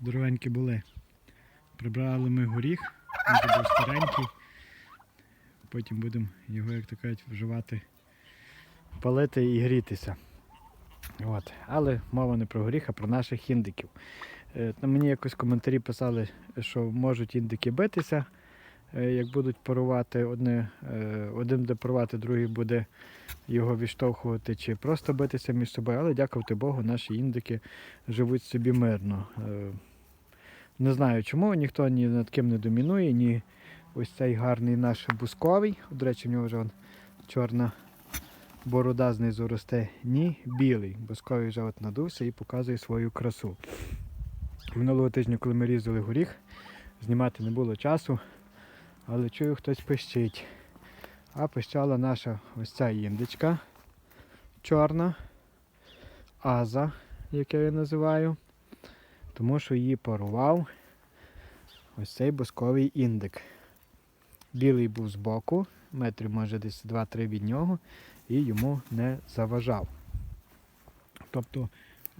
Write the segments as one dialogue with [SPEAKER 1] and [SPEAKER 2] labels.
[SPEAKER 1] здоровенькі були. Прибрали ми горіх, він був старенький. Потім будемо його, як то кажуть, вживати, палити і грітися. От. Але мова не про горіх, а про наших індиків. Е, мені якось коментарі писали, що можуть індики битися, як будуть парувати. Одне, е, один буде парувати, другий буде його відштовхувати чи просто битися між собою. Але дякувати Богу, наші індики живуть собі мирно. Е, Не знаю чому, ніхто ні над ким не домінує, ні ось цей гарний наш бусковий. До речі, в нього вже чорна борода знизу росте, ні білий. Бусковий вже от надувся і показує свою красу. Минулого тижня, коли ми різали горіх, знімати не було часу, але чую, хтось пищить. А пищала наша ось ця індичка чорна, аза, як я її називаю, тому що її парував ось цей бусковий індик. Білий був збоку, метрів може десь 2-3 від нього, і йому не заважав. Тобто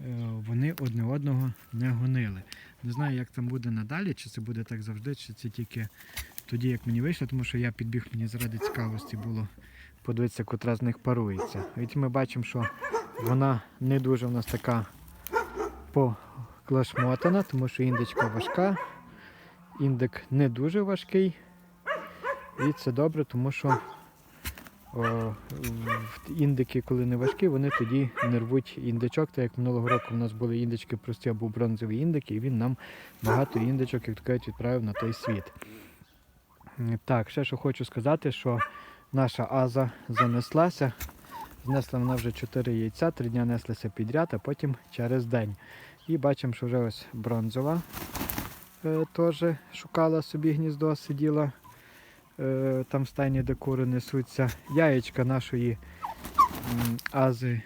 [SPEAKER 1] е, вони одне одного не гонили. Не знаю, як там буде надалі, чи це буде так завжди, чи це тільки тоді, як мені вийшло, тому що я підбіг мені заради цікавості було подивитися, котра з них парується. І ми бачимо, що вона не дуже в нас така поклашмотана, тому що індичка важка, індик не дуже важкий. І це добре, тому що о, індики, коли не важкі, вони тоді не рвуть індичок. Так як минулого року у нас були індички прості або бронзові індики, і він нам багато індичок, як то кажуть, відправив на той світ. Так, ще що хочу сказати, що наша аза занеслася. Знесла вона вже 4 яйця, 3 дня неслася підряд, а потім через день. І бачимо, що вже ось бронзова е, теж шукала собі гніздо, сиділа е, там в стайні, де кури несуться. Яєчка нашої ази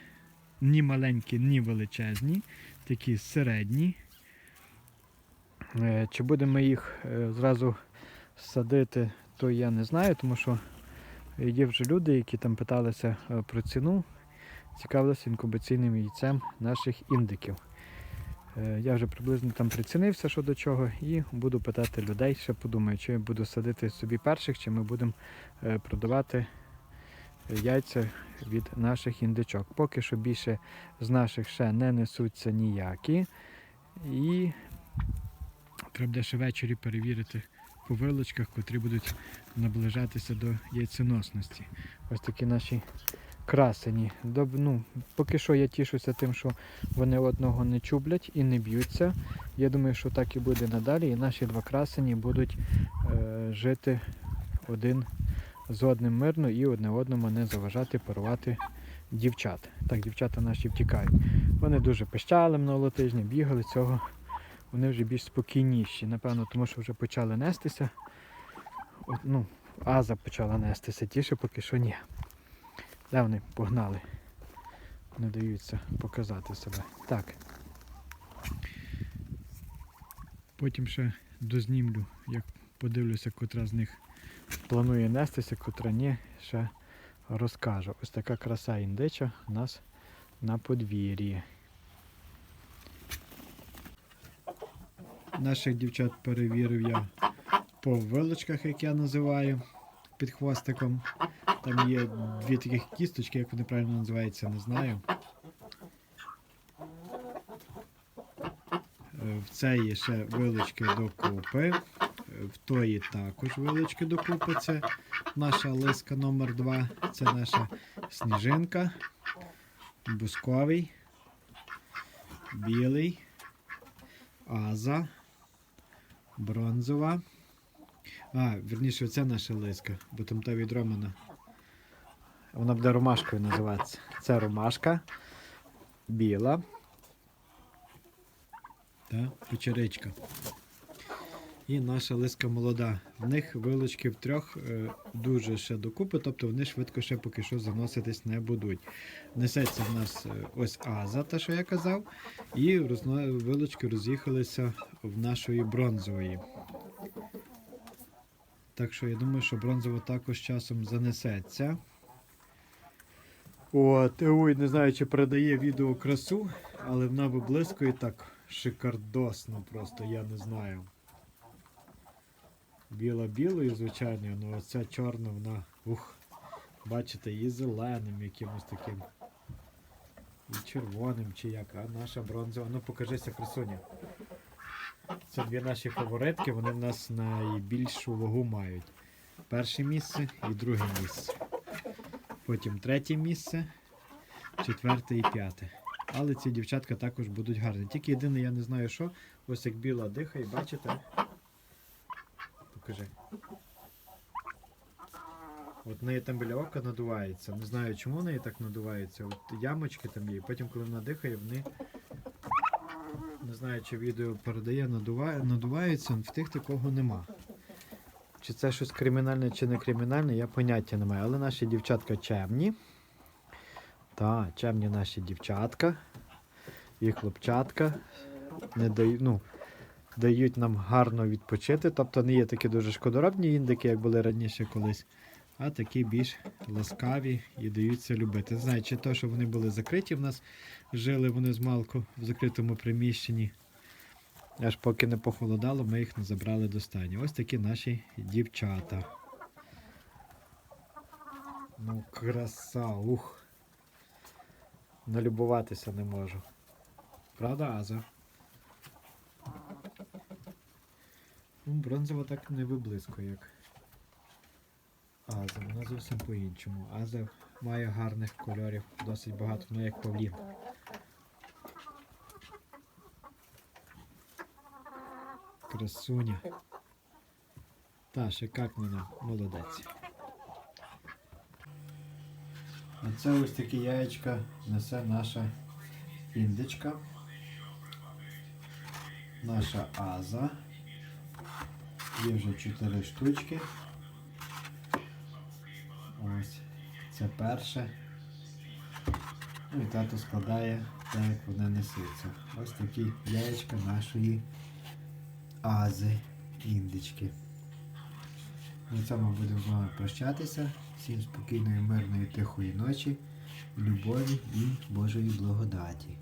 [SPEAKER 1] ні маленькі, ні величезні, такі середні. Е, Чи будемо їх е, зразу садити, то я не знаю, тому що є вже люди, які там питалися е, про ціну, цікавилися інкубаційним яйцем наших індиків. Е, Я вже приблизно там прицінився що до чого і буду питати людей, ще подумаю, чи я буду садити собі перших, чи ми будемо е, продавати яйця від наших індичок. Поки що більше з наших ще не несуться ніякі. І треба ще ввечері перевірити по вилочках, котрі будуть наближатися до яйценосності. Ось такі наші красені. Доб- ну, поки що я тішуся тим, що вони одного не чублять і не б'ються. Я думаю, що так і буде надалі. І наші два красені будуть е, жити один з одним мирно і одне одному не заважати парувати дівчат. Так, дівчата наші втікають. Вони дуже пищали минулого тижня, бігали цього. Вони вже більш спокійніші. Напевно, тому що вже почали нестися. От, ну, Аза почала нестися, ті ще поки що ні. Де вони погнали? Не даються показати себе. Так. Потім ще дознімлю, як подивлюся, котра з них планує нестися, котра ні, ще розкажу. Ось така краса індича у нас на подвір'ї. Наших дівчат перевірив я по вилочках, як я називаю, під хвостиком. Там є дві таких кісточки, як вони правильно називаються, не знаю. Е, В є ще вилочки докупи. Е, В тої також вилочки докупи. Це наша лиска номер 2 Це наша сніжинка, бусковий, білий, аза, бронзова. А, верніше, це наша лиска, бо там та від Романа. Вона буде ромашкою називатися. Це ромашка, біла та печеричка. І наша лиска молода. В них вилочки в трьох е, дуже ще докупи, тобто вони швидко ще поки що заноситись не будуть. Несеться в нас е, ось аза, та що я казав, і вилочки роз'їхалися в нашої бронзової. Так що я думаю, що бронзова також часом занесеться. От, ой, не знаю, чи передає відео красу, але вона виблискує так шикардосно просто, я не знаю. Біла білою, звичайно, але оця чорна вона, ух, бачите, і зеленим якимось таким. І червоним чи як, а наша бронзова. Ну покажися, красуня. Це дві наші фаворитки, вони в нас найбільшу вагу мають. Перше місце і друге місце. Потім третє місце, четверте і п'яте. Але ці дівчатка також будуть гарні. Тільки єдине, я не знаю що. Ось як біла дихає, бачите? Покажи. От в неї там біля ока надувається. Не знаю, чому в неї так надувається. От ямочки там є. Потім, коли вона дихає, вони. Не знаю, чи відео передає, надуває, надуваються, в тих такого нема. Чи це щось кримінальне, чи не кримінальне, я поняття не маю. Але наші дівчатка чемні. Так, чемні наші дівчатка і хлопчатка не дають, ну, дають нам гарно відпочити. Тобто не є такі дуже шкодоробні індики, як були раніше колись, а такі більш ласкаві і даються любити. Не знаю, чи то, що вони були закриті в нас, жили вони з малку в закритому приміщенні. Аж поки не похолодало, ми їх не забрали до стані. Ось такі наші дівчата. Ну, краса, ух. Налюбуватися не можу. Правда, Аза? Бронзова так не виблискує, як Аза. Вона зовсім по-іншому. Аза має гарних кольорів, досить багато, ну як павлін. Красуня. Та, шикарна, молодець. А це ось такі яєчка несе наша індичка. Наша аза. Є вже 4 штучки. Ось. Це перше. Ну і тато складає так, як вони несуться. Ось такі яєчка нашої ази індички. На цьому будемо з вами прощатися. Всім спокійної, мирної, тихої ночі, любові і Божої благодаті.